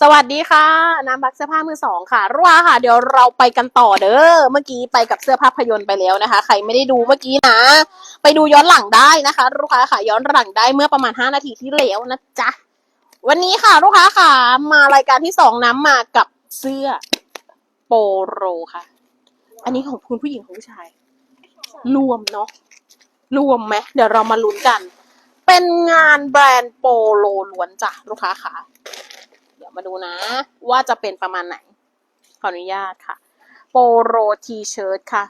สวัสดีค่ะ น้ำบักเสื้อผ้ามือสองค่ะรัวค่ะ เดี๋ยวเราไปกันต่อเด้อเมื่อกี้ไปกับเสื้อภาพยนตร์ไปแล้วนะคะ ใครไม่ได้ดูเมื่อกี้นะ ไปดูย้อนหลังได้นะคะ ลูกค้าค่ะย้อนหลังได้เมื่อประมาณ 5 นาทีที่แล้วนะจ๊ะวันนี้ค่ะ ลูกค้าค่ะ มารายการที่สองน้ำมากับเสื้อโปโรค่ะ อันนี้ของคุณผู้หญิงของผู้ชาย รวมเนาะรวมไหมเดี๋ยวเรามาลุ้นกัน เป็นงานแบรนด์โปโลล้วนจ้ะลูกค้าค่ะ มาดูนะ ว่าจะเป็นประมาณไหน ขออนุญาตค่ะโปโรทีเชิร์ตค่ะ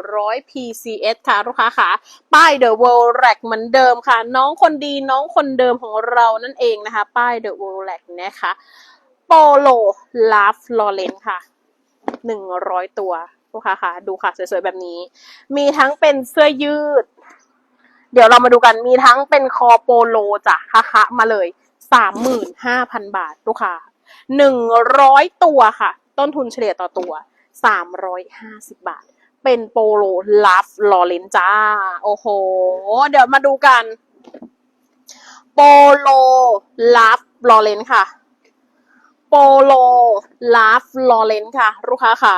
100 PCS ค่ะ ลูกค้าค่ะ ป้าย The World r a c เหมือนเดิมค่ะ น้องคนดีน้องคนเดิมของเรานั่นเองนะคะ ป้าย The World r a c นะคะโปโลลาฟลอเรนค่ะ 100 ตัว ลูกค้าค่ะ ดูค่ะ สวยๆ แบบนี้ มีทั้งเป็นเสื้อยืด เดี๋ยวเรามาดูกันมีทั้งเป็นคอโปโลจ้ะคะมาเลยสามหมื่นห้าพันบาท ลูกค้า หนึ่งร้อยตัวค่ะ ต้นทุนเฉลี่ยต่อตัวสามร้อยห้าสิบบาท เป็นโปโลลาฟลอเรนจ้า โอ้โห เดี๋ยวมาดูกัน โปโลลาฟลอเรนค่ะโปโลลาฟลอเรนค่ะ ลูกค้าค่ะ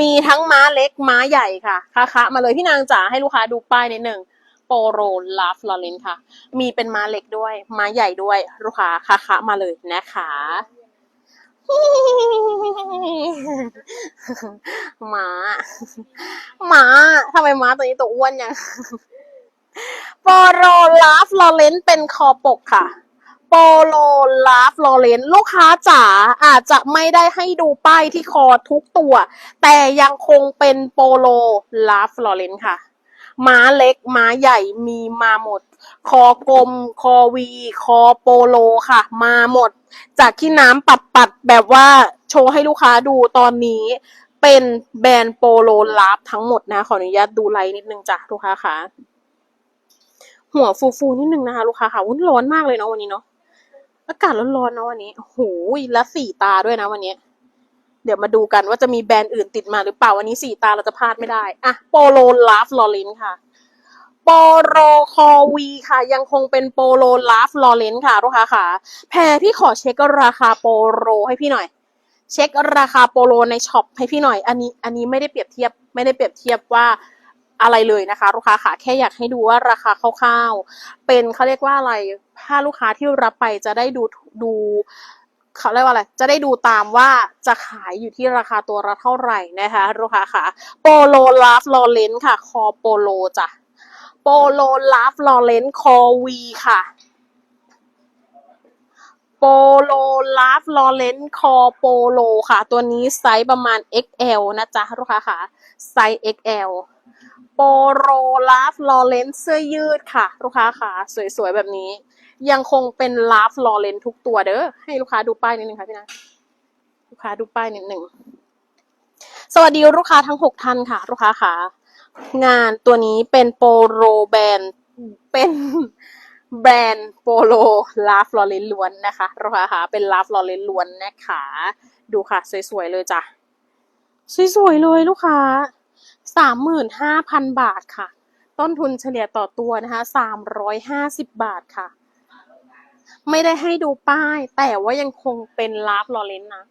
มีทั้งม้าเล็กม้าใหญ่ค่ะคะๆมาเลยพี่นางจ๋าให้ลูกค้าดูป้ายนิดหนึ่งโปโลลาฟลอเรนค่ะ มีเป็นม้าเล็กด้วย ม้าใหญ่ด้วย ลูกค้าคะคะมาเลยนะคะ หม้าม้าทำไมหมาตัวนี้ตัวอ้วนยังโปโลลาฟลอเรนเป็นคอปกค่ะโปโลลาฟลอเรนลูกค้าจ๋าอาจจะไม่ได้ให้ดูป้ายที่คอทุกตัว แต่ยังคงเป็นโปโลลาฟลอเรนค่ะ ม้าเล็ก ม้าใหญ่มีมาหมด คอกลม คอวี คอโปโลค่ะ มาหมด จากที่น้ำปัดปัดๆแบบว่าโชว์ให้ลูกค้าดูตอนนี้เป็นแบรนด์โปโลลาฟทั้งหมดนะ ขออนุญาตดูไลน์นิดนึงจ้ะลูกค้าค่ะ หัวฟูฟูๆนิดนึงนะคะ ลูกค้าค่ะวุ้นร้อนมากเลยเนาะวันนี้เนาะอากาศร้อนๆเนาะวันนี้โอ้โหและสี่ตาด้วยนะวันนี้เดี๋ยวมาดูกันว่าจะมีแบรนด์อื่นติดมาหรือเปล่าวันนี้สี่ตาเราจะพลาดไม่ได้อะโปโลลาฟลอเรนค่ะ โปโลคอวีค่ะ ยังคงเป็นโปโลลาฟลอเรนค่ะลูกค้าค่ะแพรพี่ขอเช็คราคาโปโลให้พี่หน่อย เช็คราคาโปโลในช็อปให้พี่หน่อย อันนี้อันนี้ไม่ได้เปรียบเทียบไม่ได้เปรียบเทียบว่าอะไรเลยนะคะ ลูกค้าค่ะแค่อยากให้ดูว่าราคาคร่าวๆเป็นเขาเรียกว่าอะไรถ้าลูกค้าที่รับไปจะได้ดูดูเขาเรียกว่าอะไร จะได้ดูตามว่าจะขายอยู่ที่ราคาตัวละเท่าไหร่นะคะลูกค้าค่ะโปโลลาฟลอเรนค่ะ คอโปโลจ้ะ โปโลลาฟลอเรนคอวีค่ะ โปโลลาฟลอเรนคอโปโลค่ะ ตัวนี้ไซส์ประมาณ XL นะจ๊ะลูกค้าค่ะ ไซส์ XL โปโลลาฟลอเรนเสื้อยืดค่ะ ลูกค้าค่ะ สวยๆ แบบนี้ ยังคงเป็นลาฟลอเรนทุกตัวเด้อ ให้ลูกค้าดูป้ายนิดนึงค่ะพี่นะลูกค้าดูป้ายนิดนึงสวัสดีลูกค้าทั้งหกท่านค่ะ ลูกค้าค่ะ งานตัวนี้เป็นโปโลแบรนด์เป็นแบรนด์โปโลลาฟลอเรนล้วนนะคะลูกค้าเป็นลาฟลอเรนล้วนนะคะ ดูค่ะ สวยๆเลยจ้ะ สวยๆเลยลูกค้าสามหมื่นห้าพันบาทค่ะ ต้นทุนเฉลี่ยต่อตัวนะคะสามร้อยห้าสิบบาทค่ะ ไม่ได้ให้ดูป้าย แต่ว่ายังคงเป็นลาฟลอเรนนะ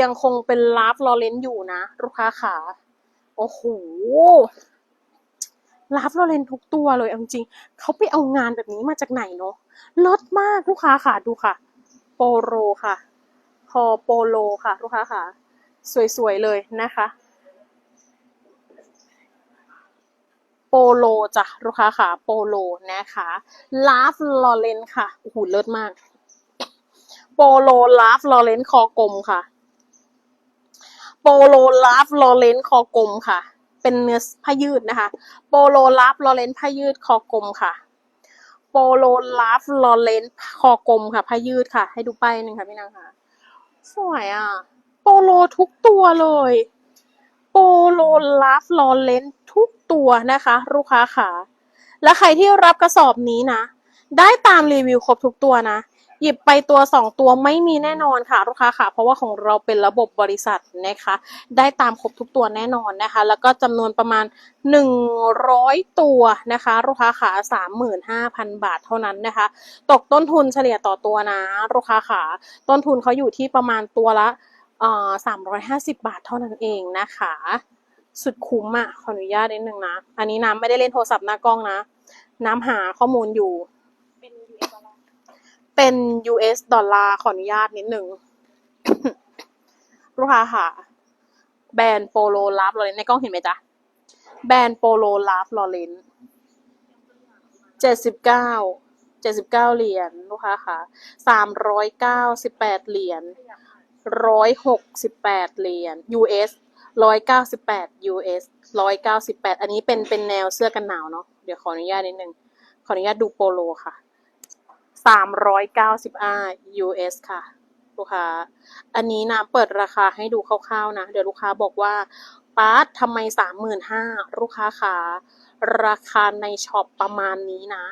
ยังคงเป็นลาฟลอเรนอยู่นะ ลูกค้าค่ะ โอ้โหลาฟลอเรนทุกตัวเลยเอาจริงเขาไปเอางานแบบนี้มาจากไหนเนาะลดมากลูกค้าค่ะดูค่ะ โปโลค่ะคอโปโลค่ะ ลูกค้าค่ะ สวยๆเลยนะคะ โปโลจ้ะลูกค้าค่ะ โปโลนะคะลาฟลอเรนค่ะโอ้โหเลิศมาก โปโลลาฟลอเรนคอกลมค่ะ โปโลลาฟลอเรนคอกลมค่ะ เป็นเนื้อผ้ายืดนะคะ โปโลลาฟลอเรนผ้ายืดคอกลมค่ะ โปโลลาฟลอเรนคอกลมค่ะผ้ายืดค่ะ ให้ดูป้ายหนึ่งค่ะพี่นางค่ะ สวยอะ โปโลทุกตัวเลย โปโลลาฟลอเรนทุกตัวนะคะ ลูกค้าค่ะและใครที่รับกระสอบนี้นะ ได้ตามรีวิวครบทุกตัวนะ หยิบไปตัวสองตัวไม่มีแน่นอนค่ะลูกค้าค่ะ เพราะว่าของเราเป็นระบบบริษัทนะคะ ได้ตามครบทุกตัวแน่นอนนะคะ แล้วก็จำนวนประมาณ 100 ตัวนะคะลูกค้าขา35,000 บาทเท่านั้นนะคะ ตกต้นทุนเฉลี่ยต่อตัวนะลูกค้าขาต้นทุนเขาอยู่ที่ประมาณตัวละเอ่อ350บาทเท่านั้นเองนะคะ สุดคุ้มอะขออนุญาตนิดนึงนะ อันนี้น้ำไม่ได้เล่นโทรศัพท์หน้ากล้องนะ น้ำหาข้อมูลอยู่ เป็น US ดอลลาร์ เป็น US ดอลลาร์ขออนุญาตนิดหนึ่งลูกค้าค่ะ แบรนด์โปโลลาฟลอเรนในกล้องเห็นไหมจ๊ะ แบรนด์โปโลลาฟลอเรนเจ็ดสิบเก้าเจ็ดสิบเก้าเหรียญลูกค้าค่ะสามร้อยเก้าสิบแปดเหรียญร้อยหกสิบแปดเหรียญ US ร้อยเก้าสิบแปด US ร้อยเก้าสิบแปดอันนี้เป็นเป็นแนวเสื้อกันหนาวเนาะเดี๋ยวขออนุญาตนิดนึงขออนุญาตดูโปโลค่ะ สามร้อยเก้าสิบ US ค่ะ ลูกค้า อันนี้นะเปิดราคาให้ดูคร่าวๆนะ เดี๋ยวลูกค้าบอกว่าป้าร์ตทำไมสามหมื่นห้าลูกค้าขาราคาในช็อปประมาณนี้นะ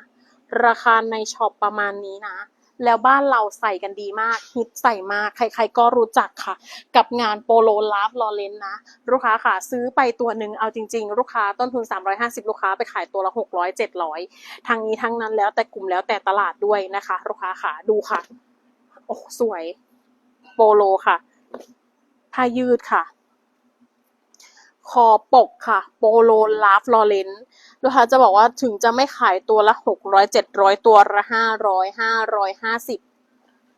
ราคาในช็อปประมาณนี้นะ แล้วบ้านเราใส่กันดีมากฮิตใส่มากใคร ๆ ก็รู้จักค่ะ กับงานโปโลลาฟลอเรนนะ ลูกค้าค่ะ ซื้อไปตัวหนึ่งเอาจริง ๆ ลูกค้าต้นทุน 350 ลูกค้าไปขายตัวละ 600 700ทางนี้ทั้งนั้นแล้วแต่กลุ่มแล้วแต่ตลาดด้วยนะคะ ลูกค้าค่ะดูค่ะ โอ้สวยโปโลค่ะผ้ายืดค่ะ คอปกค่ะ โปโลลาฟลอเรน ลูกค้าจะบอกว่าถึงจะไม่ขายตัวละหกร้อยเจ็ดร้อยตัวละห้าร้อยห้าร้อยห้าสิบ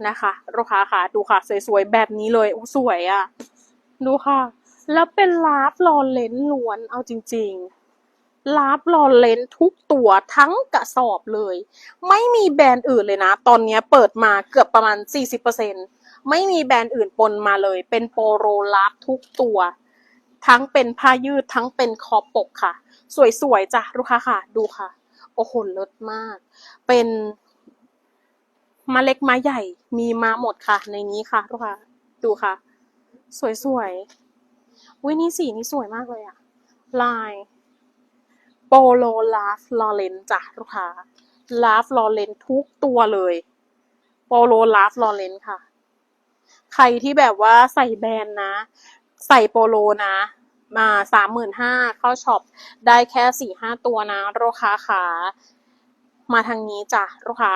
นะคะลูกค้าค่ะ ดูค่ะ สวยๆ แบบนี้เลยอสวยอะ่ะ ดูค่ะ แล้วเป็นลาฟลอเรนล้วนเอาจริง ๆ ลาฟลอเรนทุกตัวทั้งกระสอบเลย ไม่มีแบรนด์อื่นเลยนะ ตอนนี้เปิดมาเกือบประมาณ 40%ไม่มีแบรนด์อื่นปนมาเลย เป็นโปโรลาฟทุกตัว ทั้งเป็นผ้ายืดทั้งเป็นคอปกค่ะ สวยๆจ้ะลูกค้าค่ะ ดูค่ะ โอ้โหเลิศมาก เป็นมาเล็กมาใหญ่มีมาหมดค่ะ ในนี้ค่ะลูกค้าดูค่ะ สวยๆวินี่สีนี่สวยมากเลยอะลายโปโลลาฟลอเรนจ้ะลูกค้าลาฟลอเรนทุกตัวเลยโปโลลาฟลอเรนค่ะ ใครที่แบบว่าใส่แบรนด์นะ ใส่โปโลนะ มาสามหมื่นห้าเข้าช็อปได้แค่สี่ห้าตัวนะลูกค้าขามาทางนี้จ้ะลูกค้า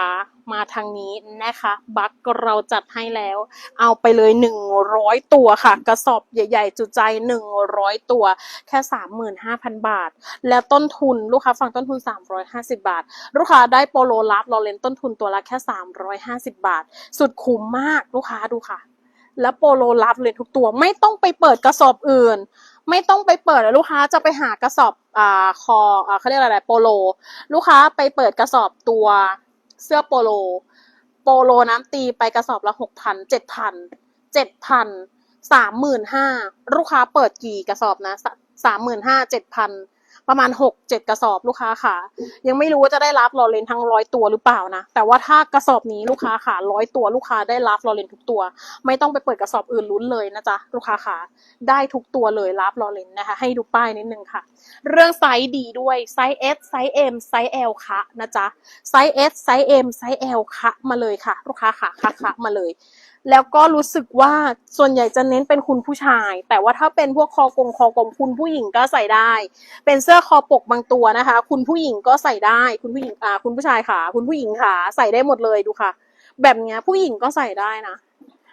มาทางนี้นะคะ บัคเราจัดให้แล้ว เอาไปเลยหนึ่งร้อยตัวค่ะ กระสอบใหญ่ ๆ จุใจหนึ่งร้อยตัว แค่สามหมื่นห้าพันบาท แล้วต้นทุนลูกค้าฟังต้นทุนสามร้อยห้าสิบาท ลูกค้าได้โปโลลับลอเลนต้นทุนตัวละแค่สามร้อยห้าสิบาท สุดคุ้มมากลูกค้าดูค่ะ แล้วโปโลลับเลยทุกตัวไม่ต้องไปเปิดกระสอบอื่น ไม่ต้องไปเปิดลูกค้าจะไปหากระสอบอ่าคออ่าเขาเรียกอะไรโปโล ลูกค้าไปเปิดกระสอบตัวเสื้อโปโล โปโลน้ำตีไปกระสอบละหกพันเจ็ดพันเจ็ดพันสามหมื่นห้าลูกค้าเปิดกี่กระสอบนะสามหมื่นห้าเจ็ดพัน ประมาณหกเจ็ดกระสอบลูกค้าค่ะ ยังไม่รู้ว่าจะได้รับลอเรนทั้งร้อยตัวหรือเปล่านะ แต่ว่าถ้ากระสอบนี้ลูกค้าค่ะร้อยตัวลูกค้าได้รับลอเรนทุกตัว ไม่ต้องไปเปิดกระสอบอื่นลุ้นเลยนะจ๊ะลูกค้าค่ะ ได้ทุกตัวเลยรับลอเรนนะคะ ให้ดูป้ายนิดนึงค่ะ เรื่องไซส์ดีด้วยไซส์ S ไซส์ M ไซส์ L คะนะจ๊ะไซส์ S ไซส์ M ไซส์ L คะมาเลยค่ะ ลูกค้าค่ะคะคะมาเลยแล้วก็รู้สึกว่าส่วนใหญ่จะเน้นเป็นคุณผู้ชาย แต่ว่าถ้าเป็นพวกคอกงคอกลมคุณผู้หญิงก็ใส่ได้ เป็นเสื้อคอปกบางตัวนะคะ คุณผู้หญิงก็ใส่ได้ คุณผู้หญิงอ่าคุณผู้ชายค่ะคุณผู้หญิงค่ะใส่ได้หมดเลยดูค่ะ แบบนี้ผู้หญิงก็ใส่ได้นะ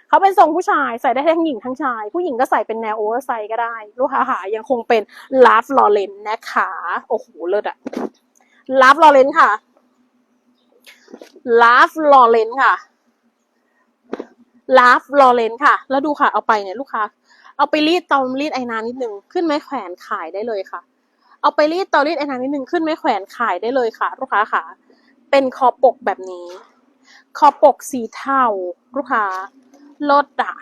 เขาเป็นทรงผู้ชายใส่ได้ทั้งหญิงทั้งชาย ผู้หญิงก็ใส่เป็นแนวโอเวอร์ไซส์ก็ได้ ลูกค้าค่ะยังคงเป็นลาฟลอเรนนะคะโอ้โหเลิศอะลาฟลอเรนค่ะลาฟลอเรนค่ะ ลาฟลอเรนค่ะ แล้วดูค่ะเอาไปเนี่ยลูกค้า เอาไปรีดเตารีดไอ้น้ำนิดนึงขึ้นไม้แขวนขายได้เลยค่ะ เอาไปรีดเตารีดไอ้น้ำนิดนึงขึ้นไม้แขวนขายได้เลยค่ะ ลูกค้าค่ะ เป็นคอปกแบบนี้ คอปกสีเทาลูกค้าลดอะ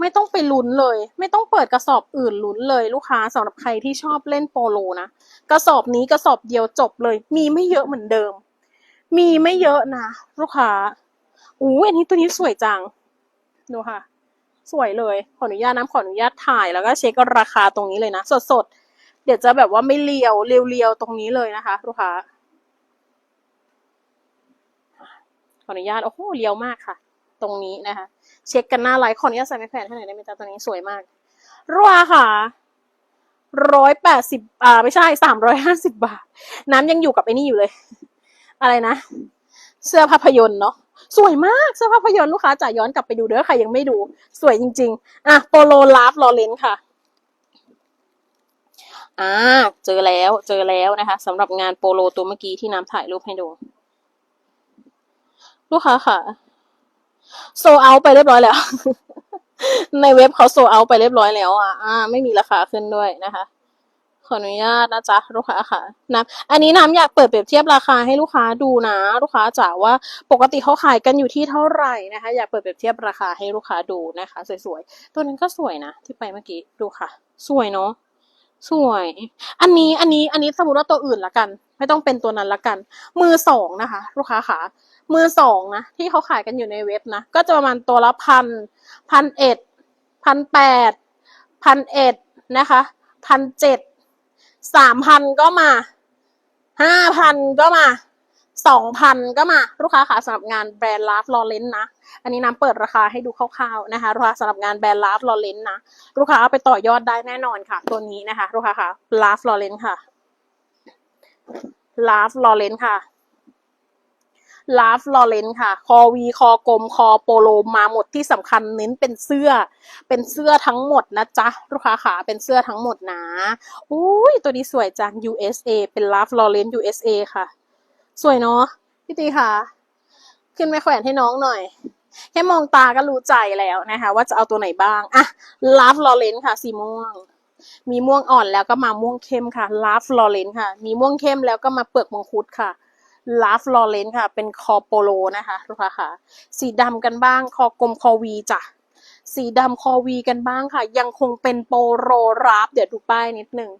ไม่ต้องไปลุ้นเลย ไม่ต้องเปิดกระสอบอื่นลุ้นเลยลูกค้าสำหรับใครที่ชอบเล่นโปโลนะกระสอบนี้กระสอบเดียวจบเลย มีไม่เยอะเหมือนเดิม มีไม่เยอะนะ ลูกค้าอู้อันนี้ตัวนี้สวยจัง ดูค่ะ สวยเลย ขออนุญาตน้ำขออนุญาตถ่ายแล้วก็เช็คราคาตรงนี้เลยนะ สดๆ เดี๋ยวจะแบบว่าไม่เลียวเรียวๆตรงนี้เลยนะคะ ลูกค้าขออนุญาตโอ้โหเลียวมากค่ะ ตรงนี้นะคะ เช็คกันหน้าไลฟ์ขออนุญาตใส่ไม้แขวนให้หน่อยได้ไหมจ๊ะตัวนี้สวยมากรัวค่ะร้อยแปดสิบอ่าไม่ใช่สามร้อยห้าสิบบาท น้ำยังอยู่กับไอ้นี่อยู่เลย อะไรนะ เสื้อภาพยนตร์เนาะสวยมากเสื้อภาพยนตร์ลูกค้าจ่ายย้อนกลับไปดูเด้อใครยังไม่ดู สวยจริง ๆ อะโปโลลาฟลอเรนค่ะอ่าเจอแล้วเจอแล้วนะคะสำหรับงานโปโลตัวเมื่อกี้ที่น้ำถ่ายรูปให้ดู ลูกค้าค่ะ โซเอาไปเรียบร้อยแล้ว ในเว็บเขาโซเอาไปเรียบร้อยแล้วอะอ่า ไม่มีราคาขึ้นด้วยนะคะ ออนุญาตนะจ๊ะลูกค้าค่ะนะอันนี้น้ำอยากเปิดเปรียบเทียบราคาให้ลูกค้าดูนะ ลูกค้าจ๋าว่าปกติเขาขายกันอยู่ที่เท่าไหร่นะคะ อยากเปิดเปรียบเทียบราคาให้ลูกค้าดูนะคะ สวยๆ ตัวนั้นก็สวยนะ ที่ไปเมื่อกี้ดูค่ะ สวยเนาะสวย อันนี้อันนี้อันนี้สมมติว่าตัวอื่นละกัน ไม่ต้องเป็นตัวนั้นละกัน มือสองนะคะ ลูกค้าค่ะมือสองนะที่เขาขายกันอยู่ในเว็บนะ ก็จะประมาณตัวละพันพันเอ็ดพันแปดพันเอ็ดนะคะพันเจ็ด สามพันก็มาห้าพันก็มาสองพันก็มาลูกค้าค่ะสำหรับงานแบรนด์ลาฟลอเรนนะ อันนี้น้ำเปิดราคาให้ดูคร่าวๆนะคะลูกค้าสำหรับงานแบรนด์ลาฟลอเรนนะลูกค้าเอาไปต่อยอดได้แน่นอนค่ะ ตัวนี้นะคะลูกค้าค่ะลาฟลอเรนค่ะลาฟลอเรนค่ะ ลาฟลอเรนค่ะ คอวีคอกลมคอโปโลมาหมดที่สำคัญเน้นเป็นเสื้อ เป็นเสื้อทั้งหมดนะจ๊ะ ลูกค้าค่ะเป็นเสื้อทั้งหมดนะอุ้ยตัวนี้สวยจัง USA เป็นลาฟลอเรน USA ค่ะ สวยเนาะพี่ตีค่ะ ขึ้นไปแขวนให้น้องหน่อยแค่มองตาก็รู้ใจแล้วนะคะ ว่าจะเอาตัวไหนบ้างอะลาฟลอเรนค่ะ สีม่วง มีม่วงอ่อนแล้วก็มาม่วงเข้มค่ะลาฟลอเรนค่ะ มีม่วงเข้มแล้วก็มาเปลือกมังคุดค่ะ ลาฟลอเรนค่ะ เป็นคอโปโลนะคะลูกค้าค่ะ สีดำกันบ้าง คอกลมคอวีจ้ะ สีดำคอวีกันบ้างค่ะ ยังคงเป็นโปโลราฟเดี๋ยวดูป้ายนิดนึง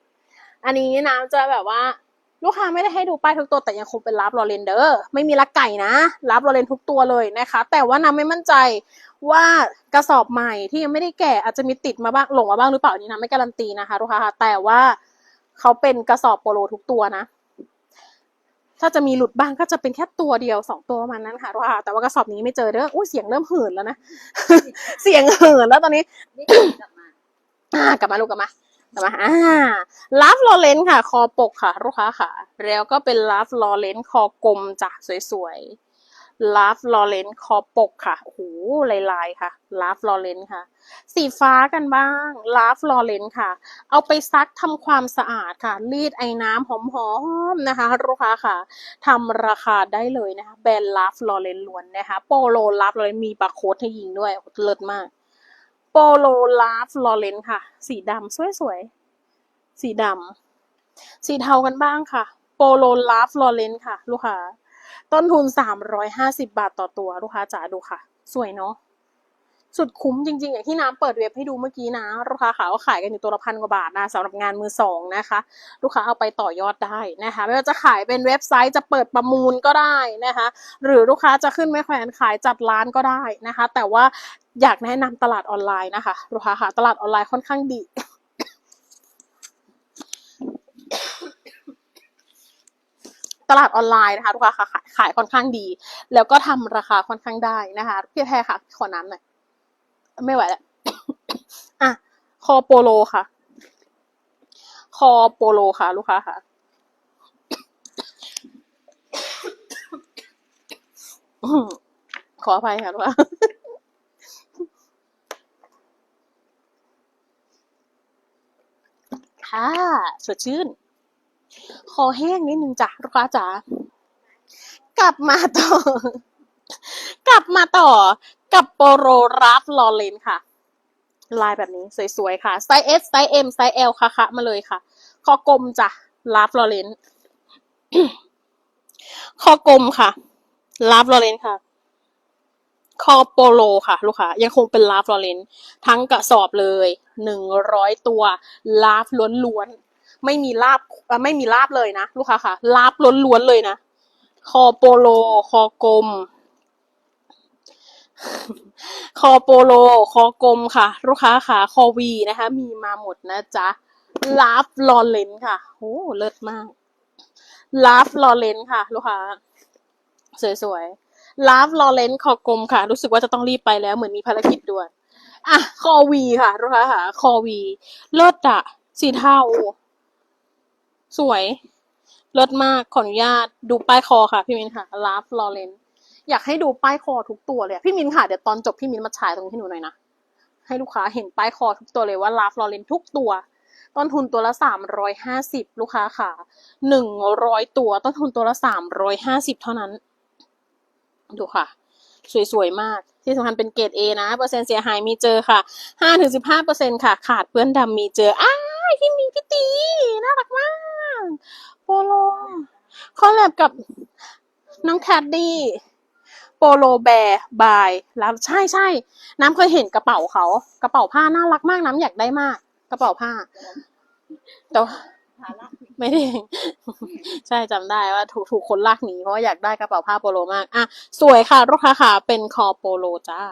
อันนี้นะจะแบบว่าลูกค้าไม่ได้ให้ดูป้ายทุกตัวแต่ยังคงเป็นลาฟลอเรนเด้อไม่มีลักไก่นะลาฟลอเรนทุกตัวเลยนะคะ แต่ว่าน้ำไม่มั่นใจว่ากระสอบใหม่ที่ยังไม่ได้แกะอาจจะมีติดมาบ้างหลงมาบ้างหรือเปล่าอันนี่นะไม่การันตีนะคะลูกค้าค่ะแต่ว่าเขาเป็นกระสอบโปโลทุกตัวนะ ถ้าจะมีหลุดบ้างก็จะเป็นแค่ตัวเดียวสองตัวประมาณนั้นค่ะว่าแต่ว่ากระสอบนี้ไม่เจอเด้ออุ้ยเสียงเริ่มหืนแล้วนะ เสียงหืนแล้วตอนนี้กลับมาอ่ากลับมาลูกกลับมากลับมาอ่าลาฟลอเรนค่ะ คอปกค่ะ ลูกค้าค่ะ แล้วก็เป็นลาฟลอเรนคอกลมจ้ะสวยๆ ลาฟลอเรนคอปกค่ะโอ้โหลายๆค่ะลาฟลอเรนค่ะ สีฟ้ากันบ้างลาฟลอเรนค่ะ เอาไปซักทำความสะอาดค่ะ รีดไอ้น้ำหอมๆนะคะลูกค้าค่ะทำราคาได้เลยนะคะ แบรนด์ลาฟลอเรนล้วนนะคะโปโลลาฟลอเรนมีบาร์โค้ดให้ยิงด้วยเลิศมากโปโลลาฟลอเรนค่ะ สีดำสวยๆสีดำสีเทากันบ้างค่ะโปโลลาฟลอเรนค่ะ ลูกค้า ต้นทุนสามร้อยห้าสิบาทต่อตัวลูกค้าจ๋าดูค่ะ สวยเนาะสุดคุ้มจริงๆ อย่างที่น้ำเปิดเว็บให้ดูเมื่อกี้นะลูกค้าขาก็ขายกันอยู่ตัวละพันกว่าบาทนะสำหรับงานมือสองนะคะ ลูกค้าเอาไปต่อยอดได้นะคะ ไม่ว่าจะขายเป็นเว็บไซต์จะเปิดประมูลก็ได้นะคะ หรือลูกค้าจะขึ้นไม่แขวนขายจัดร้านก็ได้นะคะ แต่ว่าอยากแนะนำตลาดออนไลน์นะคะลูกค้าค่ะตลาดออนไลน์ค่อนข้างดี ตลาดออนไลน์นะคะลูกค้าค่ะขายขายค่อนข้างดี แล้วก็ทำราคาค่อนข้างได้นะคะพี่แพรค่ะขอน้ำหน่อยไม่ไหวแล้วอะคอโปโลค่ะ คอโปโลค่ะ ลูกค้าค่ะขออภัยค่ะลูกค้าค่ะสดชื่น คอแห้งนิดนึงจ้ะลูกค้าจ๋ากลับมาต่อ กลับมาต่อกับโปโรราฟลอเลนค่ะ ลายแบบนี้สวยๆค่ะไซส์ S ไซส์ M ไซส์ L ค่ะคะมาเลยค่ะ คอกลมจ้ะลาฟลอเรนคอกลมค่ะลาฟลอเรนค่ะคอโปโลค่ะ ลูกค้ายังคงเป็นลาฟลอเรนทั้งกระสอบเลยหนึ่งร้อยตัวลาฟล้วนๆ ไม่มีลาบไม่มีลาบเลยนะลูกค้าค่ะลาบล้วนๆเลยนะ คอโปโล คอกลม คอโปโล คอกลมค่ะ ลูกค้าค่ะ คอวีนะคะ มีมาหมดนะจ๊ะลาฟลอเรนค่ะโอ้เลิศมากลาฟลอเรนค่ะ ลูกค้า สวยลาฟลอเรนคอกลมค่ะ รู้สึกว่าจะต้องรีบไปแล้วเหมือนมีภารกิจด่วนอะ คอวีค่ะ ลูกค้าค่ะ คอวี เลิศอะสีเทา สวยเลิศมากขออนุญาตดูป้ายคอค่ะ พี่มินค่ะลาฟลอเรนอยากให้ดูป้ายคอทุกตัวเลยอะพี่มินค่ะเดี๋ยวตอนจบพี่มินมาฉายตรงนี้ให้หนูหน่อยนะให้ลูกค้าเห็นป้ายคอทุกตัวเลยว่าลาฟลอเรนทุกตัว ต้นทุนตัวละสามร้อยห้าสิบลูกค้าค่ะหนึ่งร้อยตัว ต้นทุนตัวละสามร้อยห้าสิบเท่านั้น ดูค่ะ สวยๆมากที่สำคัญเป็นเกรด A นะ เปอร์เซ็นต์เสียหายมีเจอค่ะห้าถึงสิบห้าเปอร์เซ็นค่ะ ขาดเปื้อนดำมีเจออ้าพี่มีพี่ตีน่ารักมาก อลแลบกับน้องแคดดี้โปโลแบร์บายแล้วใช่ใช่น้ำเคยเห็นกระเป๋าเขา กระเป๋าผ้าน่ารักมากน้ำอยากได้มาก กระเป๋าผ้าแต่ว่าไม่ได้ใช่จำได้ว่าถูกถูกคนลากหนีเพราะว่าอยากได้กระเป๋าผ้าโปโลมาก อะ สวยค่ะลูกค้าค่ะ เป็นคอโปโลจ้า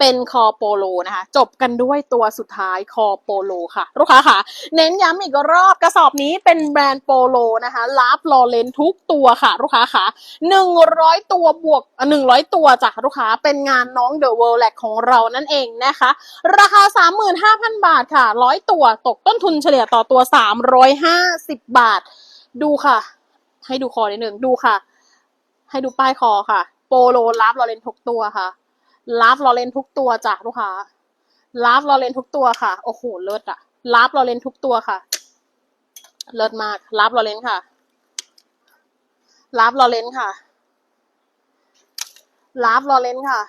เป็นคอโปโลนะคะ จบกันด้วยตัวสุดท้ายคอโปโลค่ะ ลูกค้าค่ะ เน้นย้ำอีกรอบกระสอบนี้เป็นแบรนด์โปโลนะคะลาฟลอเรนทุกตัวค่ะ ลูกค้าค่ะหนึ่งร้อยตัวบวกหนึ่งร้อยตัวจ้ะลูกค้าเป็นงานน้องเดอะเวิลด์แลกของเรานั่นเองนะคะ ราคาสามหมื่นห้าพันบาทค่ะร้อยตัวตกต้นทุนเฉลี่ยต่อตัวสามร้อยห้าสิบบาท ดูค่ะ ให้ดูคอนิดนึงดูค่ะ ให้ดูป้ายคอค่ะ โปโลลาฟลอเรนทุกตัวค่ะ ลาฟลอเรนทุกตัวจ้ะลูกค้าลาฟลอเรนทุกตัวค่ะ โอ้โห เลิศอะลาฟลอเรนทุกตัวค่ะ เลิศมากลาฟลอเรนค่ะลาฟลอเรนค่ะลาฟลอเรนค่ะ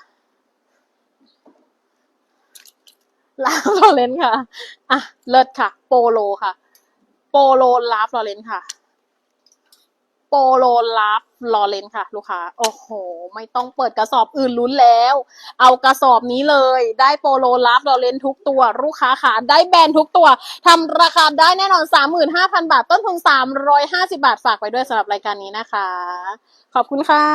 ลาฟลอเรนค่ะ อะ เลิศค่ะ โปโลค่ะ โปโลลาฟลอเรนค่ะ โปโลลาฟลอเรนค่ะ ลูกค้า โอ้โห ไม่ต้องเปิดกระสอบอื่นลุ้นแล้ว เอากระสอบนี้เลย ได้โปโลลาฟลอเรนทุกตัว ลูกค้าขาได้แบรนด์ทุกตัวทำราคาได้แน่นอน 35,000 บาท ต้นทุน 350 บาท ฝากไปด้วยสำหรับรายการนี้นะคะ ขอบคุณค่ะ